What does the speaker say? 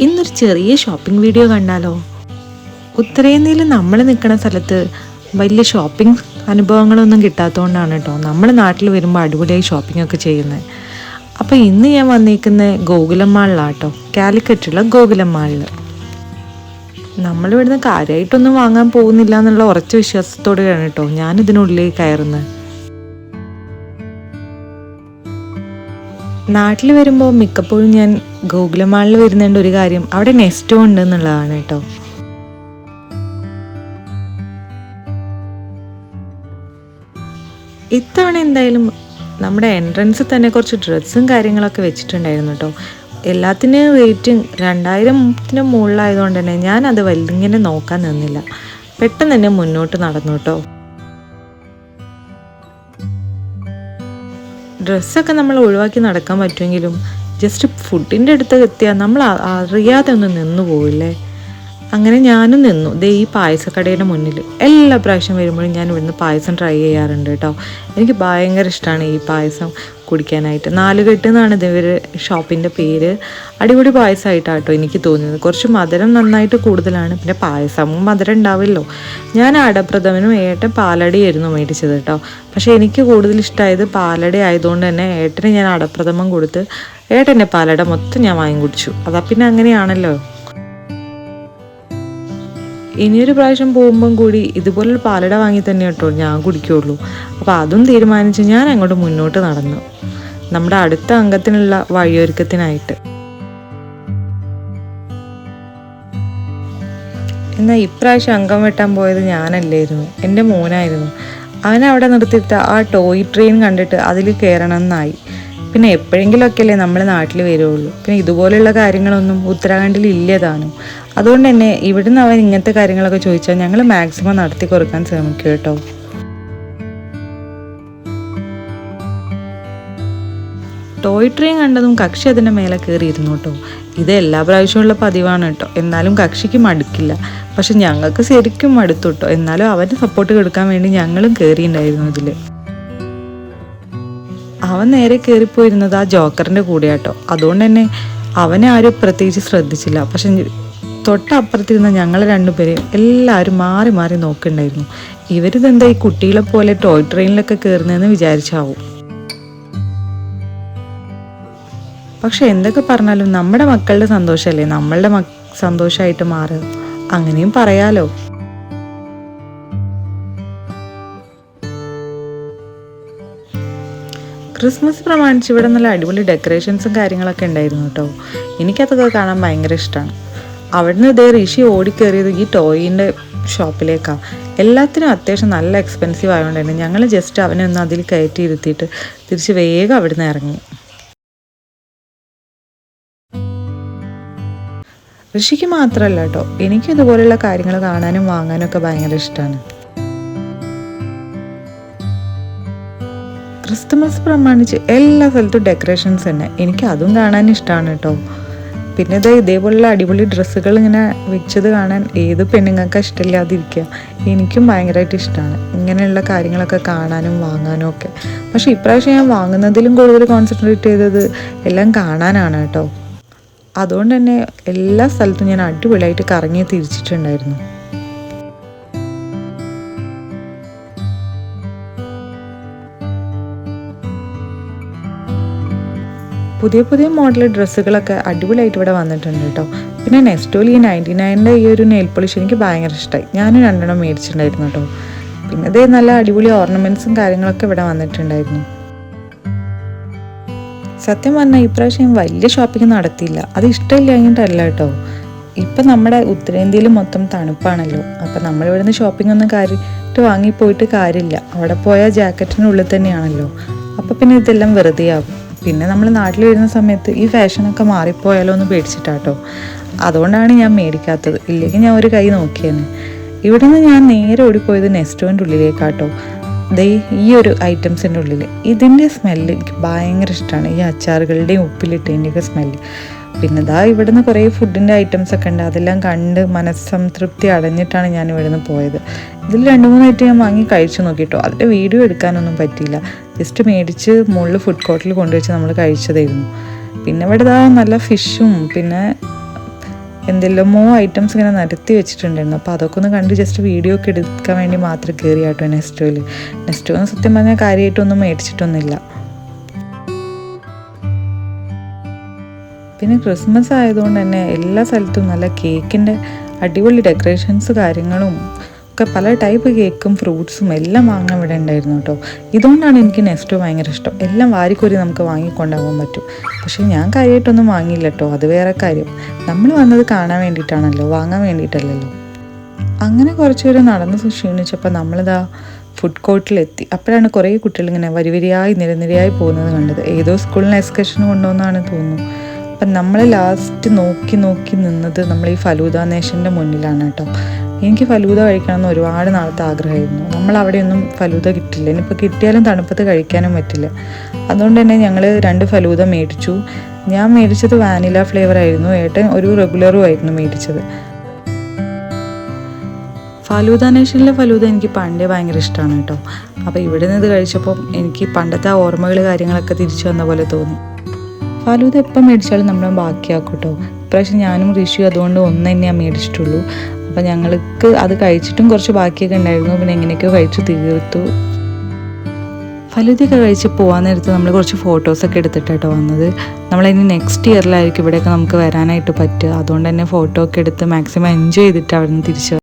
ഇന്നൊരു ചെറിയ shopping video കണ്ടാലോ? ഉത്തരേന്ത്യയിൽ നമ്മൾ നിൽക്കുന്ന സ്ഥലത്ത് വലിയ ഷോപ്പിംഗ് അനുഭവങ്ങളൊന്നും കിട്ടാത്തതുകൊണ്ടാണ് കേട്ടോ നമ്മൾ നാട്ടിൽ വരുമ്പോൾ അടിപൊളിയായി ഷോപ്പിംഗ് ഒക്കെ ചെയ്യുന്നത് അപ്പോൾ ഇന്ന് ഞാൻ വന്നിരിക്കുന്ന ഗോകുലം മാളിലാണ് കേട്ടോ കാലിക്കറ്റുള്ള ഗോകുലം മാളിൽ നമ്മളിവിടുന്ന് കാര്യമായിട്ടൊന്നും വാങ്ങാൻ പോകുന്നില്ല എന്നുള്ള ഉറച്ച വിശ്വാസത്തോടെയാണ് കേട്ടോ ഞാനിതിനുള്ളിൽ കയറുന്നത് നാട്ടിൽ വരുമ്പോൾ മിക്കപ്പോഴും ഞാൻ ഗോകുലം മാളിൽ വരുന്നുണ്ട് ഒരു കാര്യം. അവിടെ നെസ്റ്റോ ഉണ്ട് എന്നുള്ളതാണ് കേട്ടോ. ഇത്തവണ എന്തായാലും നമ്മുടെ എൻട്രൻസിൽ തന്നെ കുറച്ച് ഡ്രസ്സും കാര്യങ്ങളൊക്കെ വെച്ചിട്ടുണ്ടായിരുന്നു കേട്ടോ. എല്ലാത്തിനും റേറ്റ് രണ്ടായിരത്തിന് മുകളിലായതുകൊണ്ട് തന്നെ ഞാൻ അത് വലിങ്ങനെ നോക്കാൻ നിന്നില്ല. പെട്ടെന്ന് തന്നെ മുന്നോട്ട് നടന്നു കേട്ടോ. ഡ്രസ്സൊക്കെ നമ്മൾ ഒഴിവാക്കി നടക്കാൻ പറ്റുമെങ്കിലും ജസ്റ്റ് ഫുഡിന്റെ അടുത്ത് എത്തിയാൽ നമ്മൾ അറിയാതെ ഒന്ന് നിന്നു പോവില്ലേ? അങ്ങനെ ഞാനും നിന്നു. ദേ ഈ പായസക്കടയുടെ മുന്നിൽ എല്ലാ പ്രാവശ്യം വരുമ്പോഴും ഞാൻ ഇവിടുന്ന് പായസം ട്രൈ ചെയ്യാറുണ്ട് കേട്ടോ എനിക്ക് ഭയങ്കര ഇഷ്ടമാണ് ഈ പായസം കുടിക്കാനായിട്ട്. നാലുകെട്ട് എന്നാണ് ഇവർ ഷോപ്പിന്റെ പേര്. അടിപൊളി പായസമായിട്ടാണ് കേട്ടോ എനിക്ക് തോന്നിയത്. കുറച്ച് മധുരം നന്നായിട്ട് കൂടുതലാണ്. പിന്നെ പായസവും മധുരം ഉണ്ടാവില്ലോ. ഞാൻ അടപ്രഥമനും ഏട്ടൻ പാലടയായിരുന്നു മേടിച്ചത് കേട്ടോ പക്ഷേ എനിക്ക് കൂടുതൽ ഇഷ്ടമായത് പാലട ആയതുകൊണ്ട് തന്നെ ഏട്ടന് ഞാൻ അടപ്രഥമം കൊടുത്ത് ഏട്ടന്റെ പാലട മൊത്തം ഞാൻ വാങ്ങി കുടിച്ചു. അതാ പിന്നെ അങ്ങനെയാണല്ലോ. ഇനിയൊരു പ്രാവശ്യം പോകുമ്പം കൂടി ഇതുപോലൊരു പാലട വാങ്ങി തന്നെ കേട്ടോ ഞാൻ കുടിക്കുള്ളൂ. അപ്പോൾ അതും തീരുമാനിച്ച് ഞാൻ അങ്ങോട്ട് മുന്നോട്ട് നടന്നു. നമ്മുടെ അടുത്ത അംഗത്തിനുള്ള വഴിയൊരുക്കത്തിനായിട്ട്. എന്നാൽ ഇപ്രാവശ്യം അംഗം വെട്ടാൻ പോയത് ഞാനല്ലായിരുന്നു. എന്റെ മോനായിരുന്നു. അവനെ അവിടെ നിർത്തിയിട്ട് ആ ടോയ് ട്രെയിൻ കണ്ടിട്ട് അതിൽ കയറണം എന്നായി. പിന്നെ എപ്പോഴെങ്കിലുമൊക്കെ അല്ലേ നമ്മൾ നാട്ടിൽ വരുള്ളൂ. പിന്നെ ഇതുപോലെയുള്ള കാര്യങ്ങളൊന്നും ഉത്തരാഖണ്ഡിൽ ഇല്ലതാനും. അതുകൊണ്ട് തന്നെ ഇവിടുന്ന് അവൻ ഇങ്ങനത്തെ കാര്യങ്ങളൊക്കെ ചോദിച്ചാൽ ഞങ്ങൾ മാക്സിമം നടത്തി കൊടുക്കാൻ ശ്രമിക്കും കേട്ടോ. ടോയ് ട്രെയിൻ കണ്ടതും കക്ഷി അതിന്റെ മേലെ കയറിയിരുന്നു കേട്ടോ. ഇത് എല്ലാ പ്രാവശ്യമുള്ള പതിവാണ് കേട്ടോ. എന്നാലും കക്ഷിക്ക് മടുക്കില്ല. പക്ഷെ ഞങ്ങൾക്ക് ശരിക്കും മടുത്തു കേട്ടോ. എന്നാലും അവന് സപ്പോർട്ട് കൊടുക്കാൻ വേണ്ടി ഞങ്ങളും കയറിയിട്ടുണ്ടായിരുന്നു ഇതിൽ അവൻ നേരെ കയറിപ്പോയിരുന്നത് ആ ജോക്കറിന്റെ കൂടെയാട്ടോ. അതുകൊണ്ട് തന്നെ അവനെ ആരും പ്രത്യേകിച്ച് ശ്രദ്ധിച്ചില്ല. പക്ഷെ തൊട്ടപ്പുറത്തിരുന്ന ഞങ്ങൾ രണ്ടുപേരെയും എല്ലാവരും മാറി മാറി നോക്കുന്നുണ്ടായിരുന്നു. ഇവരിതെന്താ ഈ കുട്ടികളെ പോലെ ടോയ് ട്രെയിനിലൊക്കെ കയറുന്നതെന്ന് വിചാരിച്ചാവും. പക്ഷെ എന്തൊക്കെ പറഞ്ഞാലും നമ്മുടെ മക്കളുടെ സന്തോഷമല്ലേ? നമ്മളുടെ മ സന്തോഷമായിട്ട് മാറുക. അങ്ങനെയും പറയാലോ? ക്രിസ്മസ് പ്രമാണിച്ച് ഇവിടെ നല്ല അടിപൊളി ഡെക്കറേഷൻസും കാര്യങ്ങളൊക്കെ ഉണ്ടായിരുന്നു കേട്ടോ. എനിക്കതൊക്കെ കാണാൻ ഭയങ്കര ഇഷ്ടമാണ് അവിടുന്ന് ഇതേ ഋഷി ഓടിക്കേറിയത് ഈ ടോയിന്റെ ഷോപ്പിലേക്കാണ് എല്ലാത്തിനും അത്യാവശ്യം നല്ല എക്സ്പെൻസീവ് ആയതുകൊണ്ട് തന്നെ ഞങ്ങൾ ജസ്റ്റ് അവനെ ഒന്ന് അതിൽ കയറ്റി ഇരുത്തിയിട്ട് തിരിച്ച് വേഗം അവിടുന്ന് ഇറങ്ങി. ഋഷിക്ക് മാത്രമല്ല കേട്ടോ. എനിക്കും ഇതുപോലെയുള്ള കാര്യങ്ങൾ കാണാനും വാങ്ങാനും ഒക്കെ ഭയങ്കര ഇഷ്ടമാണ് ക്രിസ്തുമസ് പ്രമാണിച്ച് എല്ലാ സ്ഥലത്തും ഡെക്കറേഷൻസ് തന്നെ. എനിക്ക് അതും കാണാൻ ഇഷ്ടമാണ് കേട്ടോ പിന്നെ ഇത് ഇതേപോലുള്ള അടിപൊളി ഡ്രസ്സുകൾ ഇങ്ങനെ വെച്ചത് കാണാൻ ഏത് പെണ്ണുങ്ങൾക്ക് ഇഷ്ടമില്ലാതിരിക്കുക. എനിക്കും ഭയങ്കരമായിട്ട് ഇഷ്ടമാണ് ഇങ്ങനെയുള്ള കാര്യങ്ങളൊക്കെ കാണാനും വാങ്ങാനും ഒക്കെ. പക്ഷേ ഇപ്രാവശ്യം ഞാൻ വാങ്ങുന്നതിലും കൂടുതൽ കോൺസെൻട്രേറ്റ് ചെയ്തത് എല്ലാം കാണാനാണ് കേട്ടോ അതുകൊണ്ട് തന്നെ എല്ലാ സ്ഥലത്തും ഞാൻ അടിപൊളിയായിട്ട് കറങ്ങി തിരിച്ചിട്ടുണ്ടായിരുന്നു. പുതിയ പുതിയ മോഡൽ ഡ്രസ്സുകളൊക്കെ അടിപൊളിയായിട്ട് ഇവിടെ വന്നിട്ടുണ്ട് കേട്ടോ. പിന്നെ നെസ്റ്റോലി ഈ നയന്റി നയന്റെ ഈ ഒരു നെയിൽ പോളിഷ് എനിക്ക് ഭയങ്കര ഇഷ്ടമായി ഞാൻ രണ്ടെണ്ണം മേടിച്ചിട്ടുണ്ടായിരുന്നു കേട്ടോ. പിന്നെ ഇതേ നല്ല അടിപൊളി ഓർണമെന്റ്സും കാര്യങ്ങളൊക്കെ ഇവിടെ വന്നിട്ടുണ്ടായിരുന്നു. സത്യം പറഞ്ഞാൽ ഇപ്രാവശ്യം വലിയ ഷോപ്പിംഗ് നടത്തിയില്ല. അത് ഇഷ്ടമില്ലാഞ്ഞിട്ടല്ല കേട്ടോ. ഇപ്പം നമ്മുടെ ഉത്തരേന്ത്യയിൽ മൊത്തം തണുപ്പാണല്ലോ. അപ്പം നമ്മൾ ഇവിടുന്ന് ഷോപ്പിംഗ് ഒന്നും കാര്യമായിട്ട് വാങ്ങിപ്പോയിട്ട് കാര്യമില്ല. അവിടെ പോയാൽ ജാക്കറ്റിനുള്ളിൽ തന്നെയാണല്ലോ. അപ്പം പിന്നെ ഇതെല്ലാം വെറുതെ പിന്നെ നമ്മൾ നാട്ടിൽ വരുന്ന സമയത്ത് ഈ ഫാഷനൊക്കെ മാറിപ്പോയാലോ എന്ന് പേടിച്ചിട്ടാട്ടോ. അതുകൊണ്ടാണ് ഞാൻ മേടിക്കാത്തത്. ഇല്ലെങ്കിൽ ഞാൻ ഒരു കൈ നോക്കിയേനെ. ഇവിടെ നിന്ന് ഞാൻ നേരെ ഓടിപ്പോയത് നെസ്റ്റോന്റെ ഉള്ളിലേക്കാട്ടോ. ദേ ഈ ഒരു ഐറ്റംസിന്റെ ഉള്ളിൽ ഇതിന്റെ സ്മെല്ല് എനിക്ക് ഭയങ്കര ഇഷ്ടമാണ് ഈ അച്ചാറുകളുടെയും ഉപ്പിലിട്ടതിന്റെയൊക്കെ സ്മെല്ല്. പിന്നെ ഇതാ ഇവിടുന്ന് കുറേ ഫുഡിന്റെ ഐറ്റംസ് ഒക്കെ ഉണ്ട്. അതെല്ലാം കണ്ട് മനസ്സംതൃപ്തി അടഞ്ഞിട്ടാണ് ഞാൻ ഇവിടുന്ന് പോയത്. ഇതിൽ രണ്ട് മൂന്നായിട്ട് ഞാൻ വാങ്ങി കഴിച്ചു നോക്കിട്ടോ. അതിന്റെ വീഡിയോ എടുക്കാനൊന്നും പറ്റിയില്ല. ജസ്റ്റ് മേടിച്ച് മുകളിൽ ഫുഡ് കോർട്ടിൽ കൊണ്ടുവച്ച് നമ്മൾ കഴിച്ചതായിരുന്നു. പിന്നെ ഇവിടെ ഇതാ നല്ല ഫിഷും പിന്നെ എന്തെല്ലാമോ ഐറ്റംസ് ഇങ്ങനെ നിരത്തി വെച്ചിട്ടുണ്ടായിരുന്നു. അപ്പോൾ അതൊക്കെ ഒന്ന് കണ്ട് ജസ്റ്റ് വീഡിയോ ഒക്കെ എടുക്കാൻ വേണ്ടി മാത്രം കയറി കേട്ടോ നെസ്റ്റോയിൽ നെസ്റ്റോന്ന് സത്യം പറഞ്ഞാൽ കാര്യമായിട്ടൊന്നും മേടിച്ചിട്ടൊന്നുമില്ല. പിന്നെ ക്രിസ്മസ് ആയതുകൊണ്ട് തന്നെ എല്ലാ സ്ഥലത്തും നല്ല കേക്കിന്റെ അടിപൊളി ഡെക്കറേഷൻസ് കാര്യങ്ങളും ഒക്കെ പല ടൈപ്പ് കേക്കും ഫ്രൂട്ട്സും എല്ലാം വാങ്ങാൻ ഇവിടെ ഉണ്ടായിരുന്നു കേട്ടോ. ഇതുകൊണ്ടാണ് എനിക്ക് നെക്സ്റ്റ് ഭയങ്കര ഇഷ്ടം. എല്ലാം വാരിക്കോരി നമുക്ക് വാങ്ങിക്കൊണ്ടാകാൻ പറ്റും. പക്ഷേ ഞാൻ കാര്യമായിട്ടൊന്നും വാങ്ങിയില്ല കേട്ടോ. അത് വേറെ കാര്യം. നമ്മൾ വന്നത് കാണാൻ വേണ്ടിയിട്ടാണല്ലോ. വാങ്ങാൻ വേണ്ടിയിട്ടല്ലല്ലോ. അങ്ങനെ കുറച്ച് പേര് നടന്ന് ക്ഷീണിച്ചപ്പോൾ നമ്മളിതാ ഫുഡ് കോർട്ടിലെത്തി അപ്പോഴാണ് കുറേ കുട്ടികൾ ഇങ്ങനെ വരിവരിയായി നിരനിരയായി പോകുന്നത് കണ്ടത്. ഏതോ സ്കൂളിന് എക്സ്കർഷന് കൊണ്ടുവന്നാണ് തോന്നുന്നു. അപ്പം നമ്മൾ ലാസ്റ്റ് നോക്കി നോക്കി നിന്നത് നമ്മൾ ഈ ഫലൂദ നേഷന്റെ മുന്നിലാണ് കേട്ടോ. എനിക്ക് ഫലൂദ കഴിക്കണമെന്ന് ഒരുപാട് നാളത്തെ ആഗ്രഹമായിരുന്നു. നമ്മൾ അവിടെയൊന്നും ഫലൂദ കിട്ടില്ല. ഇനിയിപ്പോൾ കിട്ടിയാലും തണുപ്പത്ത് കഴിക്കാനും പറ്റില്ല. അതുകൊണ്ട് തന്നെ ഞങ്ങൾ രണ്ട് ഫലൂദ മേടിച്ചു. ഞാൻ മേടിച്ചത് വാനില ഫ്ലേവർ ആയിരുന്നു. ഏട്ടൻ ഒരു റെഗുലറും ആയിരുന്നു മേടിച്ചത്. ഫലൂദ നേഷനിലെ ഫലൂദ എനിക്ക് പണ്ടേ ഭയങ്കര ഇഷ്ടമാണ് കേട്ടോ. അപ്പോൾ ഇവിടെ നിന്ന് ഇത് കഴിച്ചപ്പോൾ എനിക്ക് പണ്ടത്തെ ഓർമ്മകൾ കാര്യങ്ങളൊക്കെ തിരിച്ചു വന്ന പോലെ തോന്നി. ഫലൂദ എപ്പം മേടിച്ചാലും നമ്മൾ ബാക്കിയാക്കും കേട്ടോ ഇപ്രാവശ്യം ഞാനും ഋഷി അതുകൊണ്ട് ഒന്ന് തന്നെയാണ് മേടിച്ചിട്ടുള്ളൂ. അപ്പം ഞങ്ങൾക്ക് അത് കഴിച്ചിട്ടും കുറച്ച് ബാക്കിയൊക്കെ ഉണ്ടായിരുന്നു. പിന്നെ എങ്ങനെയൊക്കെയോ കഴിച്ചു തീർത്തു. ഫലൂദയൊക്കെ കഴിച്ച് പോകാൻ നേരത്ത് നമ്മൾ കുറച്ച് ഫോട്ടോസൊക്കെ എടുത്തിട്ടാട്ടോ വന്നത്. നമ്മളിനി നെക്സ്റ്റ് ഇയറിലായിരിക്കും ഇവിടെയൊക്കെ നമുക്ക് വരാനായിട്ട് പറ്റുക. അതുകൊണ്ട് തന്നെ ഫോട്ടോ ഒക്കെ എടുത്ത് മാക്സിമം എൻജോയ് ചെയ്തിട്ട് അവിടെ നിന്ന് തിരിച്ചു